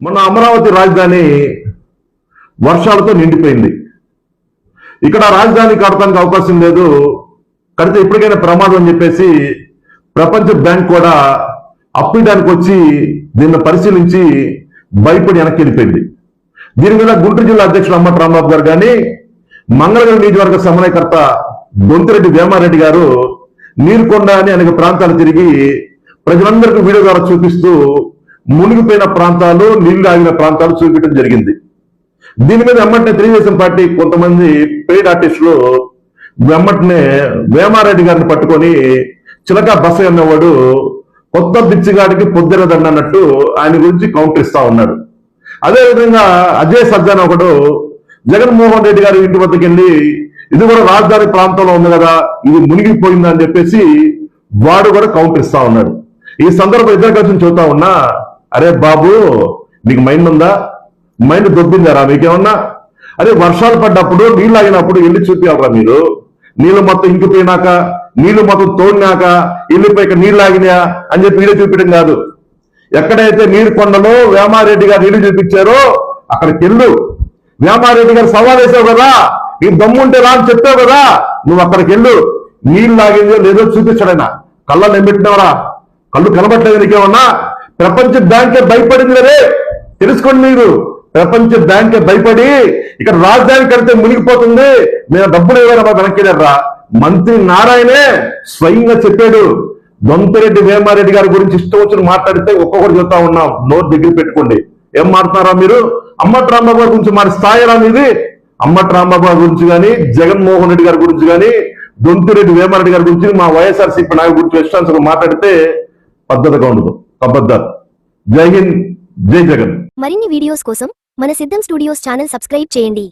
మొన్న అమరావతి రాజధాని వర్షాలతో నిండిపోయింది. ఇక్కడ రాజధాని కడటానికి అవకాశం లేదు. కడితే ఇప్పటికైనా ప్రమాదం అని చెప్పేసి ప్రపంచ బ్యాంక్ కూడా అప్పియడానికి వచ్చి దీన్ని పరిశీలించి భయపడి వెనక్కి వెళ్ళిపోయింది. దీని మీద గుంటూరు జిల్లా అధ్యక్షుడు అమ్మ రాంబాబు గారు కానీ మంగళగిరి నియోజకవర్గ సమన్వయకర్త దొంతిరెడ్డి వేమారెడ్డి గారు నీరుకొండ అని అనేక ప్రాంతాలు తిరిగి ప్రజలందరికీ వీడియో ద్వారా చూపిస్తూ మునిగిపోయిన ప్రాంతాలు నీళ్ళు ఆగిన ప్రాంతాలు చూపించడం జరిగింది. దీని మీద వెమ్మటనే తెలుగుదేశం పార్టీ కొంతమంది పెయిడ్ ఆర్టిస్టులు వెమ్మటనే వేమారెడ్డి గారిని పట్టుకొని చిలక బస అన్నవాడు కొత్త బిచ్చిగాడికి పొద్దురదండి అన్నట్టు ఆయన గురించి కౌంటర్ ఇస్తా ఉన్నాడు. అదే విధంగా అజయ్ సజ్జన్ ఒకడు జగన్మోహన్ రెడ్డి గారి ఇంటి వద్దకు వెళ్ళి ఇది కూడా రాజధాని ప్రాంతంలో ఉంది కదా ఇది మునిగిపోయిందని చెప్పేసి వాడు కూడా కౌంటర్ ఇస్తా ఉన్నాడు. ఈ సందర్భం ఇద్దరు కలిసి చూస్తా ఉన్నా అరే బాబు నీకు మైండ్ ఉందా? మైండ్ దొబ్బిందారా? మీకేమన్నా? అదే వర్షాలు పడ్డప్పుడు నీళ్ళు ఆగినప్పుడు వెళ్ళి చూపించాలరా మీరు? నీళ్ళు మొత్తం ఇంకిపోయినాక నీళ్ళు మొత్తం తోడినాక వెళ్ళిపోయాక నీళ్ళు ఆగినాయా అని చెప్పి వీడియో చూపించడం కాదు. ఎక్కడైతే నీరు కొండలో వేమారెడ్డి గారు నీళ్ళు చూపించారో అక్కడికి వెళ్ళు. వేమారెడ్డి గారు సవాల్ వేసావు కదా? నీ దమ్ముంటే రా అని చెప్పావు కదా? నువ్వు అక్కడికి వెళ్ళు. నీళ్ళు లాగిందో లేదో చూపించడైనా కళ్ళ నింపెట్టినవరా కళ్ళు కనబట్టలేదు నీకేమన్నా? ప్రపంచ బ్యాంకే భయపడింది రే తెలుసుకోండి మీరు. ప్రపంచ బ్యాంకే భయపడి ఇక్కడ రాజధాని కడితే మునిగిపోతుంది. మేము డబ్బులు ఇవ్వాలి వెనక్కి రా మంత్రి నారాయణే స్వయంగా చెప్పాడు. దొంతరెడ్డి వేమారెడ్డి గారి గురించి ఇష్టం వచ్చిన మాట్లాడితే ఒక్కొక్కరు చెప్తా ఉన్నాం. నోట్ దగ్గర పెట్టుకోండి. ఏం మాట్లాడారా మీరు? అమ్మటి రాంబాబు గారి గురించి మరి స్థాయిరా మీది? అమ్మటి రాంబాబు గారి గురించి కానీ జగన్మోహన్ రెడ్డి గారి గురించి కానీ దొంతిరెడ్డి వేమారెడ్డి గారి గురించి మా వైఎస్ఆర్సీపీ నాయకు గురించి ఇష్టాంశంగా మాట్లాడితే పద్ధతిగా ఉండదు. అబద్ధాలు జై హింద్ జై జగన్. మరిన్ని వీడియోస్ కోసం మన సిద్ధం స్టూడియోస్ ఛానల్ సబ్స్క్రైబ్ చేయండి.